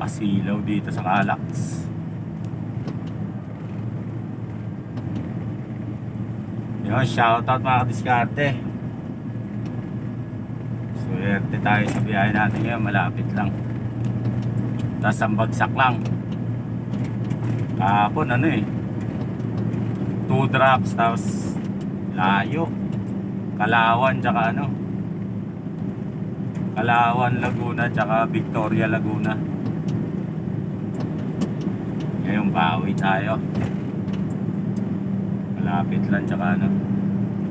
Pasilaw dito sa Calax. Yun, shoutout mga kadiskarte. Swerte tayo sa biyahe natin ngayon, malapit lang. Tapos ang bagsak lang. Kahapon ano eh. Two drops tapos layo. Kalawan tsaka ano. Kalawan Laguna tsaka Victoria Laguna. Ngayon bawi tayo. Malapit lang tsaka ano.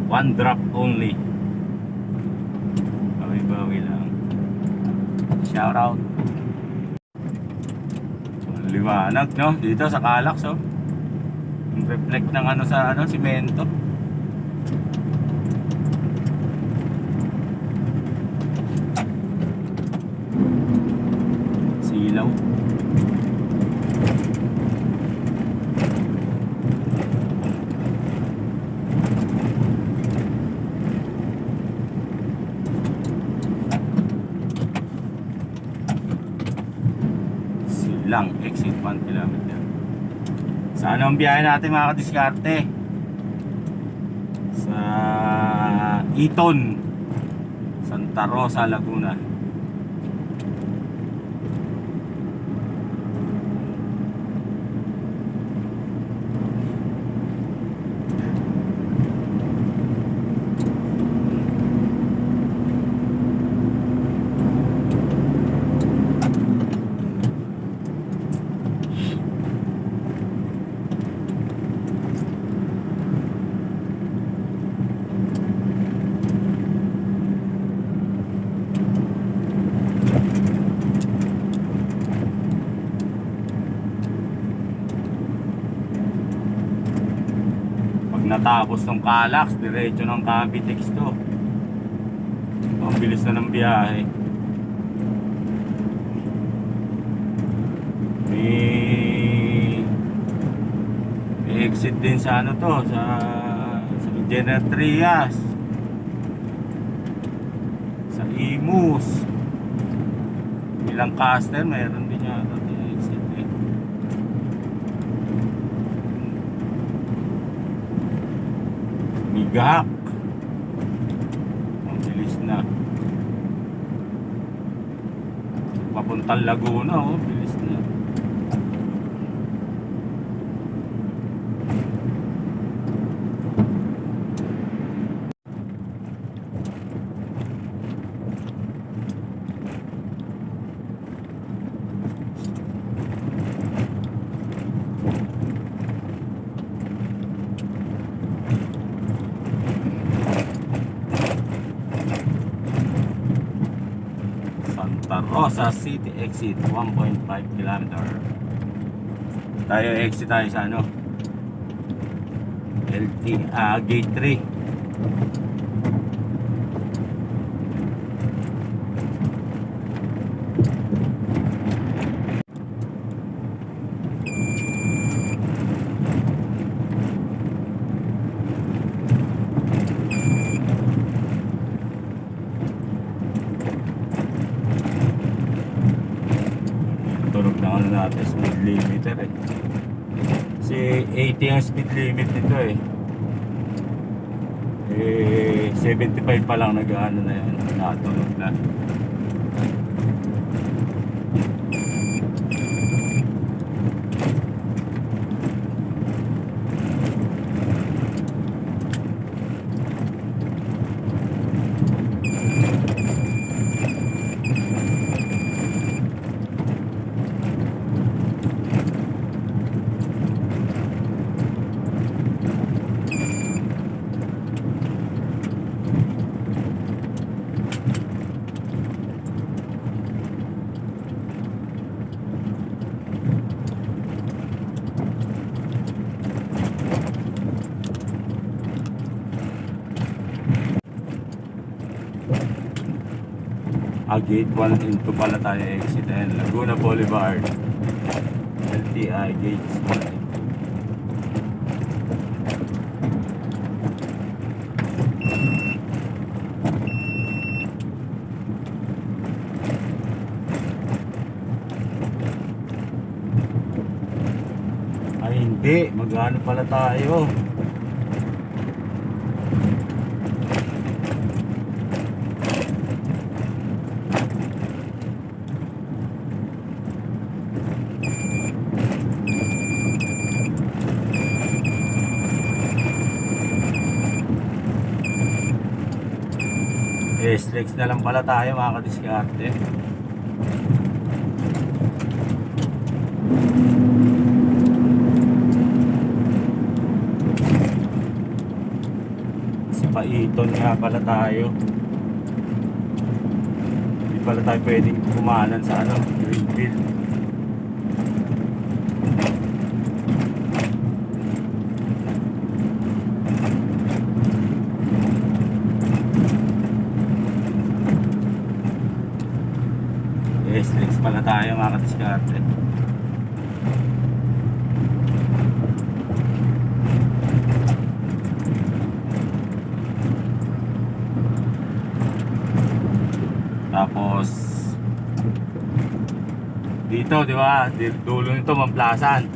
One drop only. Bawi-bawi lang. Shout out. Liwanag no dito sa Calax oh. Yung reflect ng ano sa ano simento. Silang exit 1 kilometer. Sana ang biyahe natin mga kadiskarte? Sa Iton, Santa Rosa, Laguna. Pag natapos ng Calax, diretso ng Cavitex to. Ang bilis na ng biyahe. May, exit din sa ano to, sa, sa General. Sa Imus. Ilang caster, mayroon din yata ito exit eh. Migak. Ang bilis na. Papuntang Laguna, oh. Rosa City exit 1.5 kilometer. Tayo exit tayo sa ano? LT ah, gate 3. Tulog na ano natin speed limiter eh. Kasi 80 ang speed limit nito eh. Eh, 75 pa lang nag-ano na yan. Natulog na. a gate 1 and 2 pala tayo exit and Laguna Boulevard LTI gates 1 and 2 ay hindi. Magano pala tayo? S-Lex na lang pala tayo mga kadiskarte. Sa paiton nga pala tayo. Hindi pala tayo pwedeng kumanan sa ano, Greenfield. Yes, next pala tayo mga kadiskarte. Tapos dito, di ba? Dulo nito Mamplasan.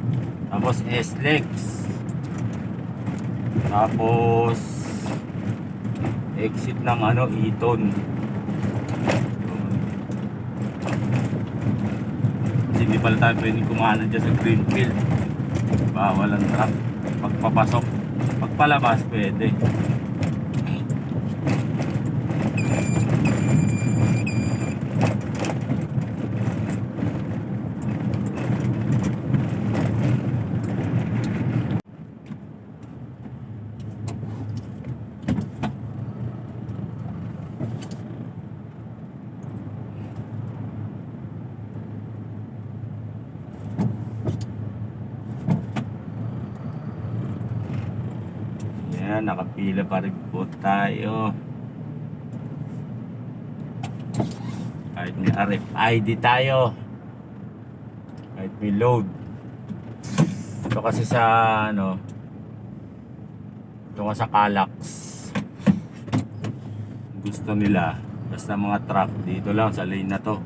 Tapos S-Lex. Tapos exit ng ano, Eton. Kasi hindi pala tayo pwedeng kumanan dyan sa Greenfield. Bawal ang truck. Pagpapasok. Pagpalabas pwede. Nakapila pa rin po tayo. Kahit may RFID tayo. Kahit may load. Ito kasi sa ano, ito sa Calax. Gusto nila, basta mga truck dito lang sa lane na to.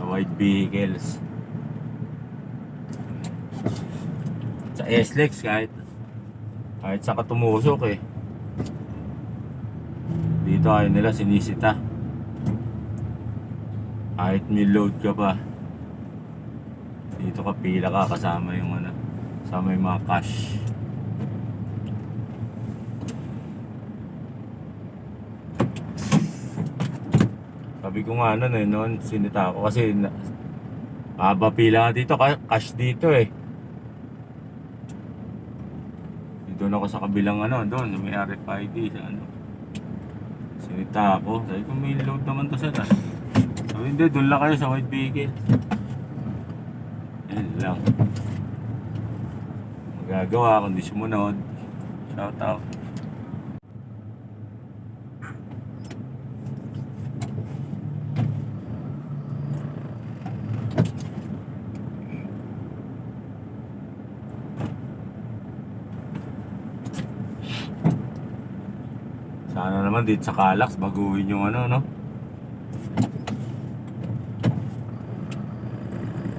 Sa wide vehicles. Sa S-Lex kahit kahit sa katumusok eh. Dito ayaw nila sinisita. Kahit may load ka pa. Dito ka pila ka kasama yung ano, kasama yung mga cash. Sabi ko nga nun eh, noon sinita ako kasi Haba pila dito, cash dito eh. Doon ako sa kabilang ano, doon, may RFID sa ano. Sinita ako. Sabi ko, may load naman to sa Sabi, hindi, doon lang kayo sa white vehicle. Yan lang. Magagawa kundi sumunod. Shout out. Sana naman dito sa Calax, baguhin yung ano, no?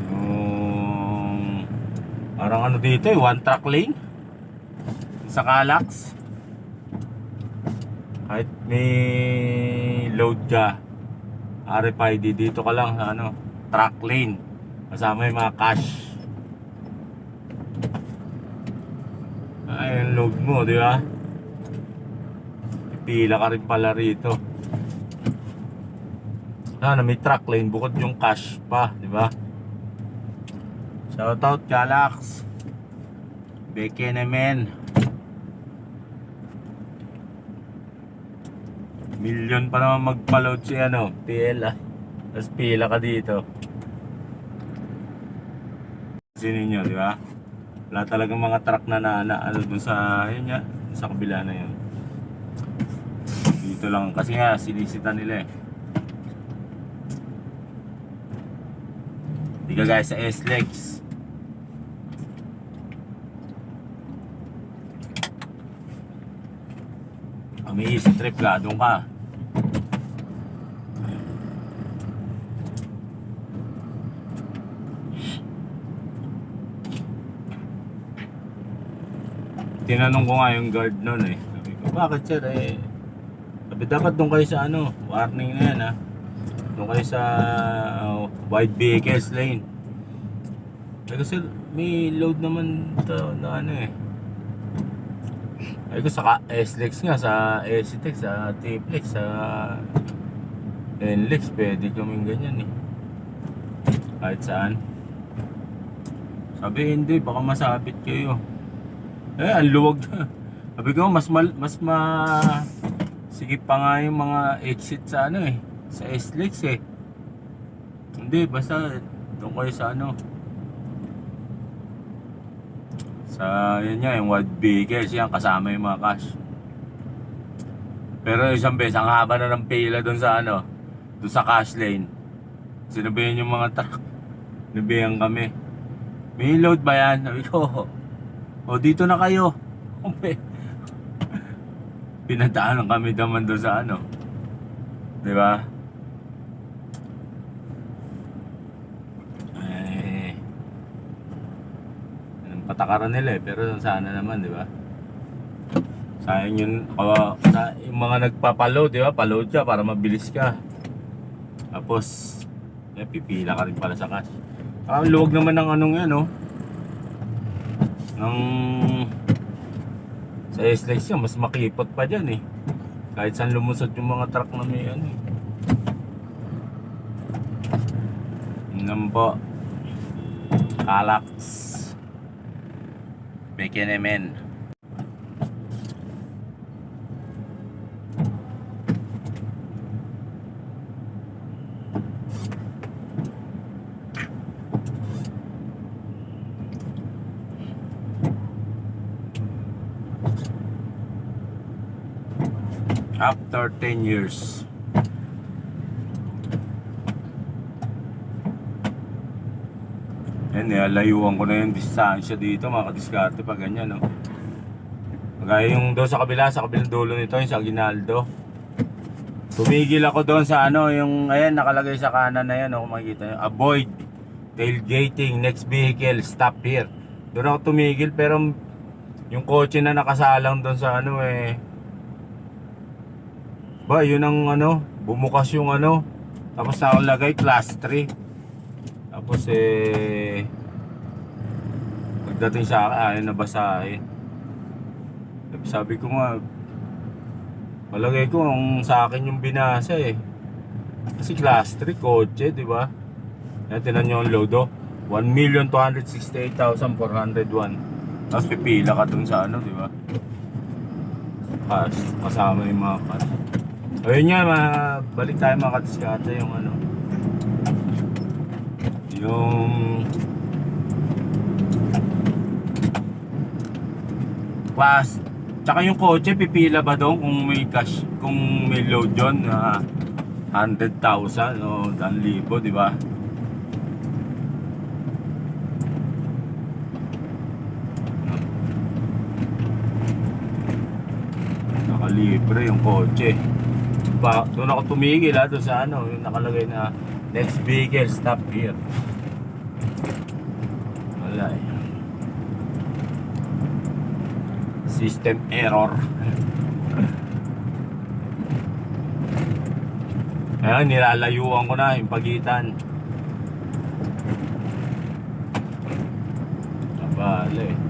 Yung... Parang ano dito eh, one track lane. Sa Calax. Kahit may load ka, RFID dito ka lang sa ano, track lane. Kasama yung mga cash. Ay, load mo, di ba? Pila ka rin pala rito. Ano, may truck lane bukod yung cash pa, di ba? Shoutout Galax. Beke naman. Million pa naman magpa-load si ano, PL ah. Tapos pila ka dito. Sino nyo, di ba? Wala talagang mga truck na na, na ano dun sa, yun nga, sa kabila na yun. Dito lang kasi nga sinisita nila eh. Di ka guys sa S-Lex. Easy trip ka, doon ka. tinanong ko nga yung guard nun eh. Sabi ko, bakit sir eh? Sabi dapat doon kayo sa ano, warning na yan ha. Doon kayo sa uh, wide vehicles lane. Ko sir, may load naman to na ano eh. Sabi ko sa S-Lex nga, sa S-Tex, sa T-Flex, sa NLEX, pwede kaming ganyan eh. Kahit saan. Sabi hindi, baka masabit kayo. Eh, ang luwag. Sabi ko, mas mal, mas ma sige pa nga yung mga exit sa ano eh, sa SLEX eh. Hindi, basta doon kayo sa ano. Sa, yan nga, yung wide vehicles, yan, kasama yung mga cash. Pero isang beses, ang haba na ng pila doon sa ano, doon sa cash lane. Sinabihan yung mga truck. Sinabihan kami. May load ba yan? Sabi ko, o dito na kayo. Pinadaanan kami naman doon sa ano. Di ba? Eh, anong patakaran nila eh. Pero sana naman, di ba? Sayang yun, kawa, sa, yung mga nagpapaload, di ba? Paload ka para mabilis ka. Tapos, eh, pipila ka rin pala sa cash. Ang luwag naman ng anong yan, oh. Ng... Sa S-Lex yan, mas makipot pa dyan, eh. Kahit saan lumusot yung mga truck na may ano, eh. Yun po. Kalax. Bacon men. After 10 years. Yan, nilalayuan ko na yung distansya dito mga kadiskarte pag ganyan, no? Kagaya yung doon sa kabila, sa kabilang dulo nito, yung sa Aguinaldo. Tumigil ako doon sa ano, yung, ayan, nakalagay sa kanan na yan, no, kung makikita nyo. Avoid tailgating, next vehicle, stop here. Doon ako tumigil, pero yung kotse na nakasalang doon sa ano, eh, ba, yun ang ano, bumukas yung ano, tapos nakalagay class 3. Tapos eh, pagdating sa akin, ayaw nabasa eh. Sabi ko nga, malagay ko ang sa akin yung binasa eh. Kasi class 3, kotse, di ba? Yan, tinan nyo ang load oh. 1,268,401. Tapos pipila ka dun sa ano, di ba? Kas, kasama yung mga kas. Ayun nga, balik tayo mga katiskata yung ano. Yung class Tsaka yung kotse, pipila ba doon kung may cash, kung may load yun na 100,000 o 1,000, di ba? Nakalibre yung kotse. Ba, doon ako tumigil ha, doon sa ano, yung nakalagay na next vehicle stop here. Wala eh. System error. Ayan, nilalayuan ko na yung pagitan. Abala eh.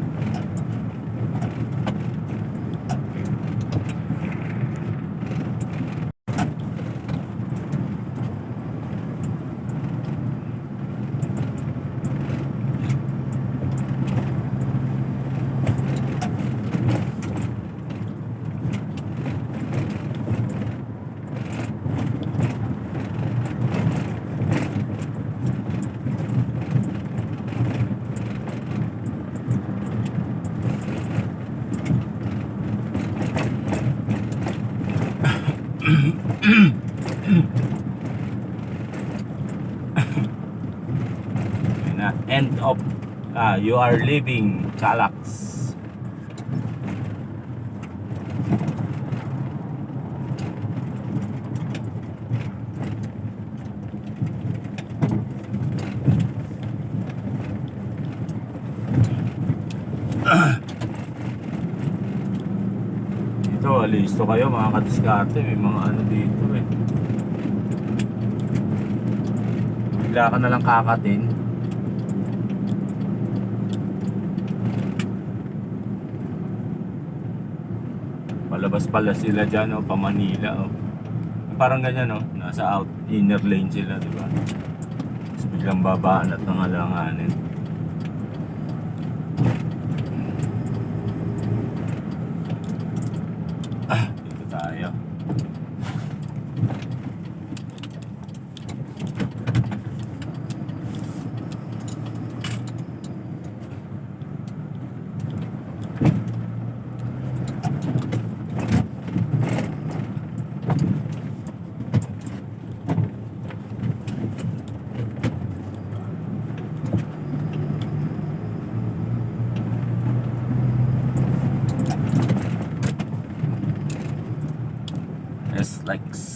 na, end of ah, you are leaving Calax. Listo kayo mga kadiskarte, may mga ano dito eh. Bigla ka na lang kakatin. Palabas pala sila dyan, oh, pa Manila, oh. Parang ganyan, oh. Nasa out, inner lane sila, di ba? Tapos biglang babaan at nangalanganin. like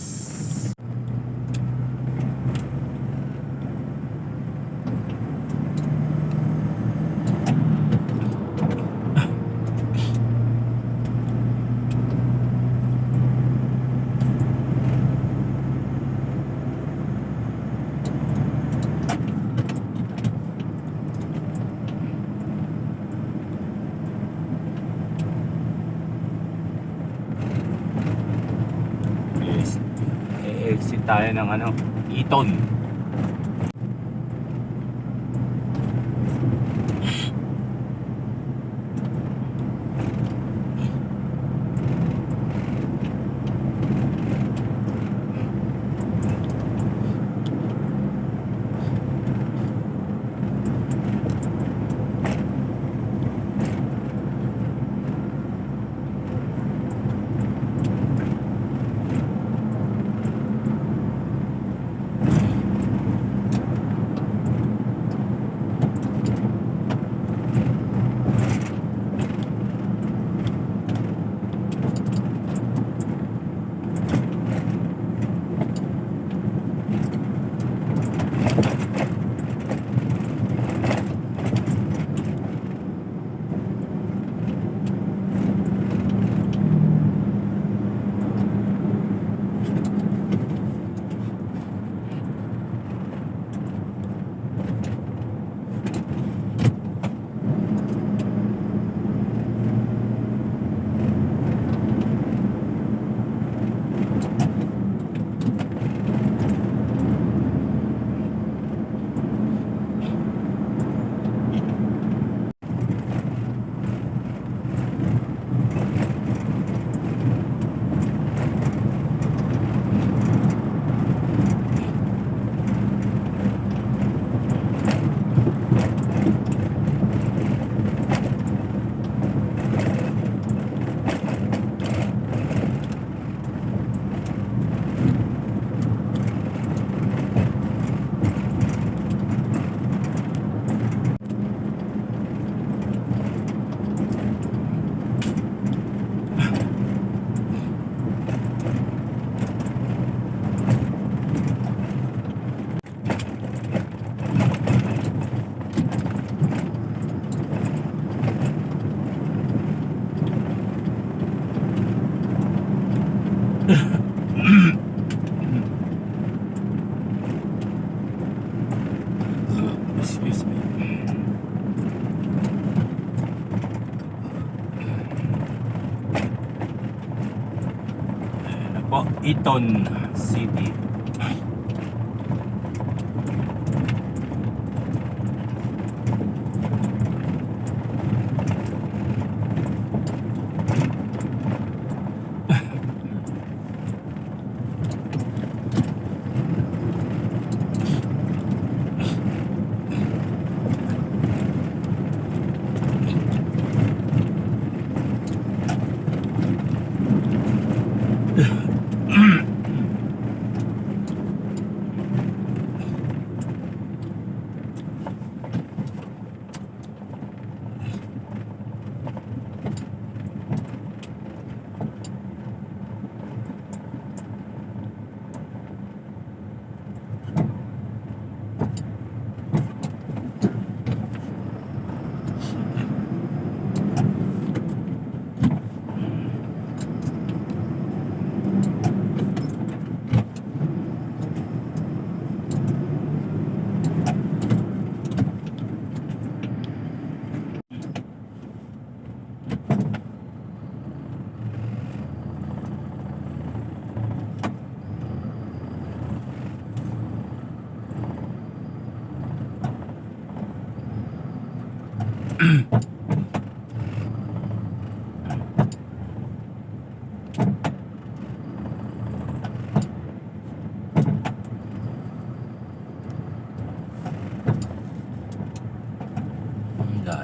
E-exit tayo ng ano, Eton. Eton City.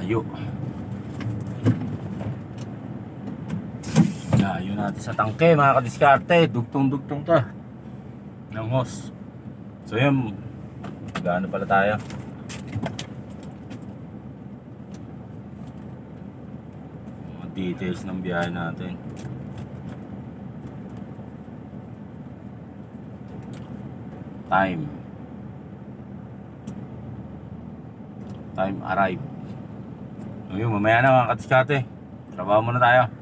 Layo. Layo natin sa tangke mga kadiskarte. Dugtong-dugtong to. Ng hose. So yun. Gaano pala tayo? Mga details ng biyahe natin. Time. Time arrive. Ayun, mamaya na mga katiskate. Trabaho muna tayo.